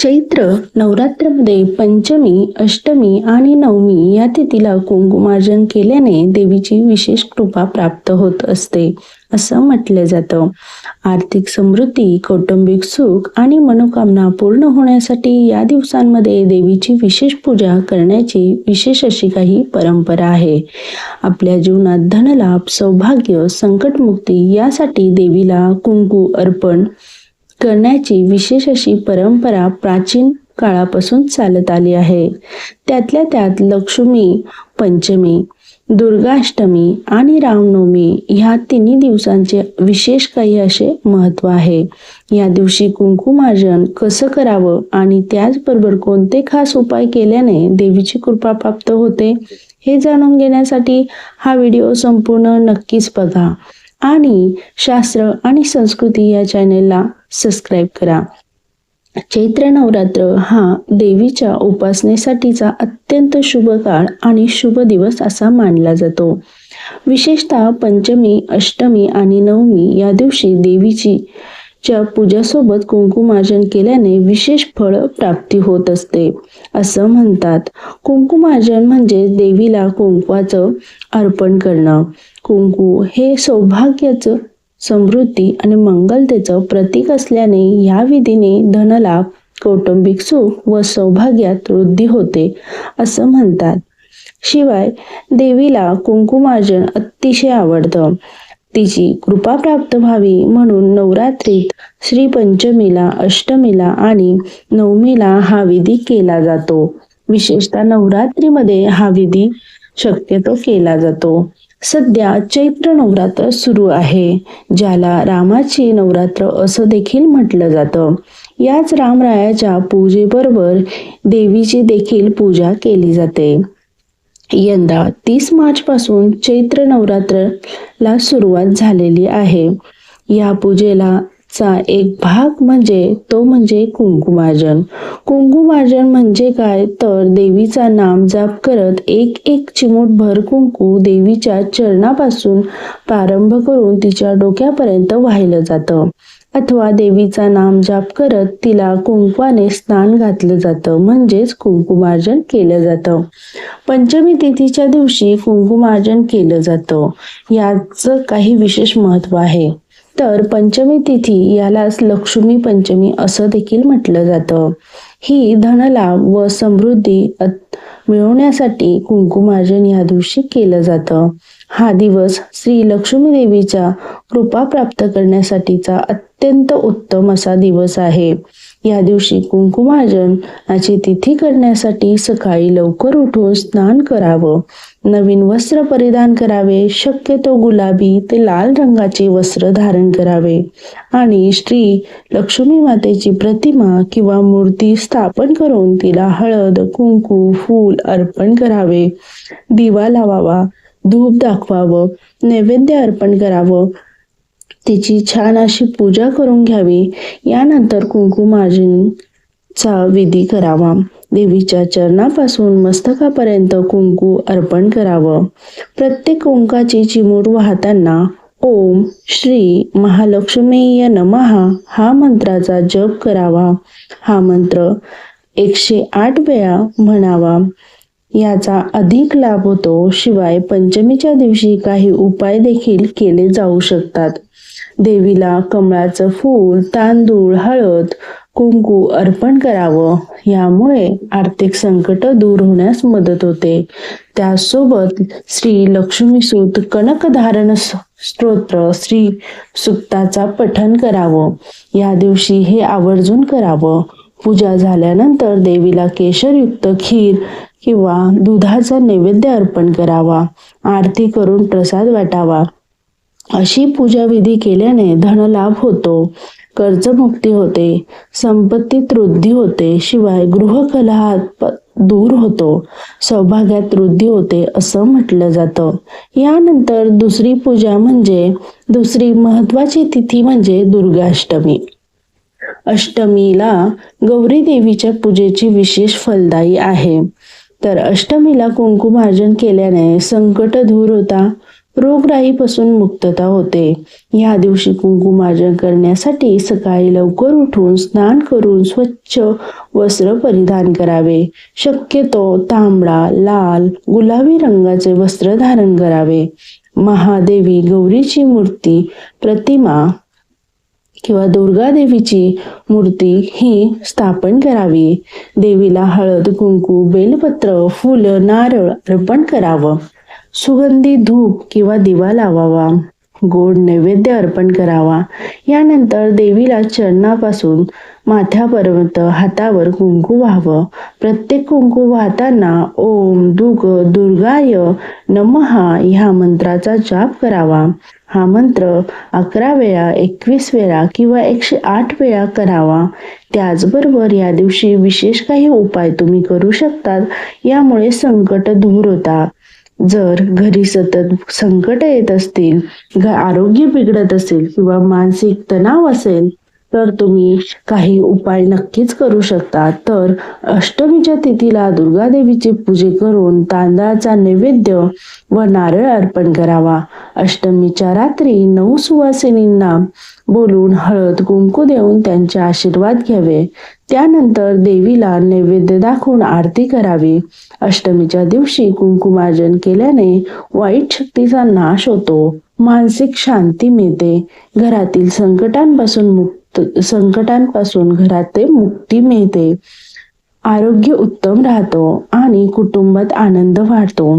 चैत्र नवरात्रमध्ये पंचमी अष्टमी आणि नवमी या तिथीला कुंकुमार्जन केल्याने देवीची विशेष कृपा प्राप्त होत असते असं म्हटलं जातं. आर्थिक समृद्धी कौटुंबिक सुख आणि मनोकामना पूर्ण होण्यासाठी या दिवसांमध्ये देवीची विशेष पूजा करण्याची विशेष अशी काही परंपरा आहे. आपल्या जीवनात धनलाभ सौभाग्य संकटमुक्ती यासाठी देवीला कुंकू अर्पण करण्याची विशेष अशी परंपरा प्राचीन काळापासून चालत आली आहे. त्यातल्या त्यात लक्ष्मी पंचमी दुर्गाष्टमी आणि रामनवमी ह्या तिन्ही दिवसांचे विशेष काही असे महत्त्व आहे. या दिवशी कुंकुमार्जन कसं करावं आणि त्याचबरोबर कोणते खास उपाय केल्याने देवीची कृपा प्राप्त होते हे जाणून घेण्यासाठी हा व्हिडिओ संपूर्ण नक्कीच बघा. आणि शास्त्र आणि संस्कृती या चॅनेलला सबस्क्राईब करा. चैत्र नवरात्र हा देवीच्या उपासनेसाठीचा अत्यंत शुभ काळ आणि शुभ दिवस असा मानला जातो. विशेषतः पंचमी अष्टमी आणि नवमी या दिवशी देवीची च्या पूजासोबत कुंकुमार्जन केल्याने विशेष फळ प्राप्ती होत असते. असं म्हणतात. कुंकुमार्जन म्हणजे देवीला कुंकवाचं अर्पण करणं. कुंकू हे सौभाग्याचं समृद्धी आणि मंगलतेचं प्रतीक असल्याने या विधीने धनलाभ कौटुंबिक सुख व सौभाग्यात वृद्धी होते असं म्हणतात. शिवाय देवीला कुंकुमार्जन अतिशय आवडतं. तिची कृपा प्राप्त व्हावी म्हणून नवरात्रीत श्री पंचमीला अष्टमीला आणि नवमीला हा विधी केला जातो. विशेषतः नवरात्रीमध्ये हा विधी शक्यतो केला जातो. सध्या चैत्र नवरात्र सुरू आहे ज्याला रामाची नवरात्र असं देखील म्हटलं जातं. याच रामरायाच्या पूजेबरोबर देवीची देखील पूजा केली जाते. यंदा तीस मार्च पासून चैत्र नवरात्रला सुरुवात झालेली आहे. या पूजेला चा एक भाग म्हणजे तो म्हणजे कुंकुमार्जन. कुंकुमार्जन म्हणजे काय? तर देवीचा नाम जाप करत एक एक चिमूट भर कुंकू देवीच्या चरणापासून प्रारंभ करून तिच्या डोक्यापर्यंत वाहिलं जातं. अथवा देवीचा नाम जाप करत तिला कुंकवाने स्नान घातलं जातं. म्हणजेच कुंकुमार्जन केलं जातं. पंचमी तिथीच्या दिवशी कुंकुमार्जन केलं जातं. याचं काही विशेष महत्त्व आहे. तर पंचमी तिथी यालाच लक्ष्मी पंचमी असं देखील म्हटलं जातं. ही धनलाभ व समृद्धी मिळवण्यासाठी कुंकुमार्जन या दिवशी केलं जातं. हा दिवस श्री लक्ष्मी देवीच्या कृपा प्राप्त करण्यासाठीचा अत्यंत उत्तम असा दिवस आहे. या दिवशी कुंकुमार्जनाची तिथी करण्यासाठी सकाळी लवकर उठून स्नान करावं. नवीन वस्त्र परिधान करावे. शक्यतो गुलाबी ते लाल रंगाचे वस्त्र धारण करावे. आणि श्री लक्ष्मी मातेची प्रतिमा किंवा मूर्ती स्थापन करून तिला हळद कुंकू फूल अर्पण करावे. दिवा लावावा. धूप दाखवावं. नैवेद्य अर्पण करावं. तिची छान अशी पूजा करून घ्यावी. यानंतर कुंकुमार्जनचा विधी करावा. देवीच्या चरणापासून मस्तकापर्यंत कुंकू अर्पण करावं. प्रत्येक कुंकाची चिमूर वाहताना ओम श्री महालक्ष्मीय नमहा हा मंत्राचा जप करावा. हा मंत्र एकशे आठ वेळा म्हणावा. याचा अधिक लाभ होतो शिवाय पंचमीच्या दिवशी काही उपाय देखील केले जाऊ शकतात. देवीला कमळाचं फूल तांदूळ हळद कुंकू अर्पण करावं. यामुळे आर्थिक संकट दूर होण्यास मदत होते. त्यासोबत श्री लक्ष्मीसूत कनकधारण स्तोत्र श्री सुक्ताचा पठन करावं. या दिवशी हे आवर्जून करावं. पूजा झाल्यानंतर देवीला केशरयुक्त खीर किंवा दुधाचा नैवेद्य अर्पण करावा आरती करून प्रसाद वाटावा. अशी पूजा विधी केल्याने धनलाभ होतो. कर्जमुक्ती होते. संपत्तीत वृद्धी होते. शिवाय गृहकलहात दूर होतो. सौभाग्यात वृद्धी होते असं म्हटलं जातं. यानंतर दुसरी पूजा म्हणजे दुसरी महत्वाची तिथी म्हणजे दुर्गाष्टमी. अष्टमीला गौरी देवीच्या पूजेची विशेष फलदायी आहे. तर अष्टमीला कुंकुमार्जन केल्याने संकट दूर होता रोगराईपासून मुक्तता होते. या दिवशी कुंकुमार्जन करण्यासाठी सकाळी लवकर उठून स्नान करून स्वच्छ वस्त्र परिधान करावे. शक्यतो तांबडा लाल गुलाबी रंगाचे वस्त्र धारण करावे. महादेवी गौरीची मूर्ती प्रतिमा किंवा दुर्गा देवीची मूर्ती ही स्थापन करावी. देवीला हळद कुंकू बेलपत्र फुलं नारळ अर्पण करावं. सुगंधी धूप किंवा दिवा लावावा. गोड नैवेद्य अर्पण करावा. यानंतर देवीला चरणापासून माथ्यापर्यंत हातावर कुंकू व्हावं. प्रत्येक कुंकू वाहताना ओम दुग दुर्गाय नमहा ह्या मंत्राचा जाप करावा. हा मंत्र अकरा वेळा एकवीस वेळा किंवा एकशे आठ वेळा करावा. त्याचबरोबर या दिवशी विशेष काही उपाय तुम्ही करू शकतात. यामुळे संकट दूर होतात. जर घरी सतत संकट येत असतील आरोग्य बिघडत असेल किंवा मानसिक तणाव असेल तर तुम्ही काही उपाय नक्कीच करू शकता. तर अष्टमीच्या तिथीला दुर्गादेवीची पूजे करून तांदळाचा नैवेद्य व नारळ अर्पण करावा. अष्टमीच्या रात्री नऊ सुवासिनींना बोलून हळद कुंकू देऊन त्यांचे आशीर्वाद घ्यावे. त्यानंतर देवीला नैवेद्य दाखवून आरती करावी. अष्टमीच्या दिवशी कुंकुमार्जन केल्याने वाईट शक्तीचा नाश होतो. मानसिक शांती मिळते. घरातील संकटांपासून मुक्त संकटांपासून घरात ते मुक्ती मिळते. आरोग्य उत्तम राहतो आणि कुटुंबात आनंद वाढतो.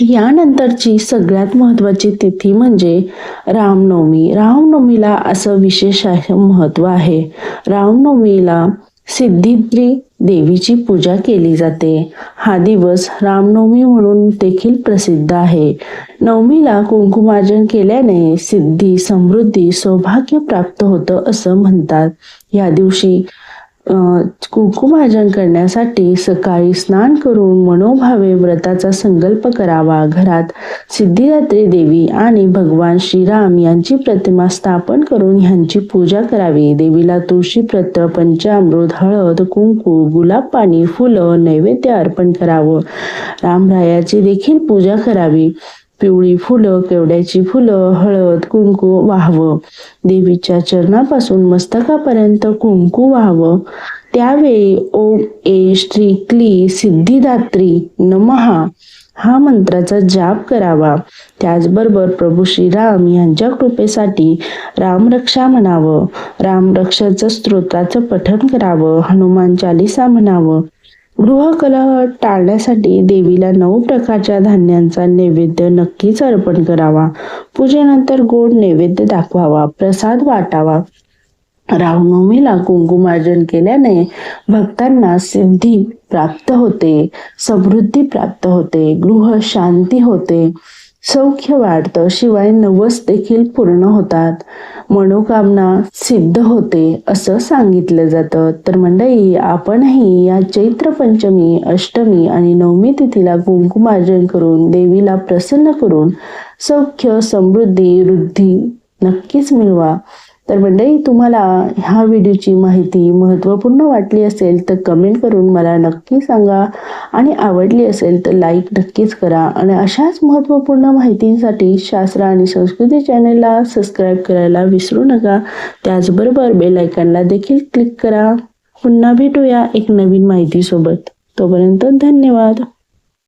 यानंतरची सगळ्यात महत्वाची तिथी म्हणजे रामनवमी. रामनवमीला असं विशेष महत्त्व आहे. रामनवमीला सिद्धिद्री देवीची पूजा केली जाते. हा दिवस रामनवमी म्हणून देखील प्रसिद्ध आहे. नवमीला कुंकुमार्जन केल्याने सिद्धी समृद्धी सौभाग्य प्राप्त होतं असं म्हणतात. या दिवशी कुंकुमार्जन करण्यासाठी सकाळी स्नान करून मनोभावे व्रताचा संकल्प करावा. घरात सिद्धिदात्री देवी आणि भगवान श्रीराम यांची प्रतिमा स्थापन करून ह्यांची पूजा करावी. देवीला तुळशीपत्र पंचामृत हळद कुंकू गुलाब पाणी फुलं नैवेद्य अर्पण करावं. रामरायाची देखील पूजा करावी. पिवळी फुलं केवड्याची फुलं हळद कुंकू व्हावं. देवीच्या चरणापासून मस्तकापर्यंत कुंकू व्हावं. त्यावेळी ओम ए श्री क्ली सिद्धिदात्री नमहा हा मंत्राचा जाप करावा. त्याचबरोबर प्रभू श्रीराम यांच्या कृपेसाठी रामरक्षा म्हणावं. रामरक्षाचं स्तोत्राचं पठण करावं. हनुमान चालिसा म्हणावं. गृहकलह टाळण्यासाठी देवीला नऊ प्रकारच्या धान्यांचा नैवेद्य नक्कीच अर्पण करावा. पूजेनंतर गोड नैवेद्य दाखवावा प्रसाद वाटावा. रामनवमीला कुंकुमार्जन केल्याने भक्तांना सिद्धी प्राप्त होते समृद्धी प्राप्त होते गृह शांती होते. सौख्य वाढतं. शिवाय नवस देखील पूर्ण होतात. मनोकामना सिद्ध होते असं सांगितलं जातं. तर मंडळी आपणही या चैत्र पंचमी अष्टमी आणि नवमी तिथीला कुंकुमार्जन करून देवीला प्रसन्न करून सौख्य समृद्धी वृद्धी नक्कीच मिळवा. तर मंडळी तुम्हाला ह्या व्हिडिओची माहिती महत्त्वपूर्ण वाटली असेल तर कमेंट करून मला नक्की सांगा. आणि आवडली असेल तर लाईक नक्कीच करा. आणि अशाच महत्त्वपूर्ण माहितींसाठी शास्त्र आणि संस्कृती चॅनलला सबस्क्राईब करायला विसरू नका. त्याचबरोबर बेलायकनला देखील क्लिक करा. पुन्हा भेटूया एक नवीन माहितीसोबत. तोपर्यंत धन्यवाद.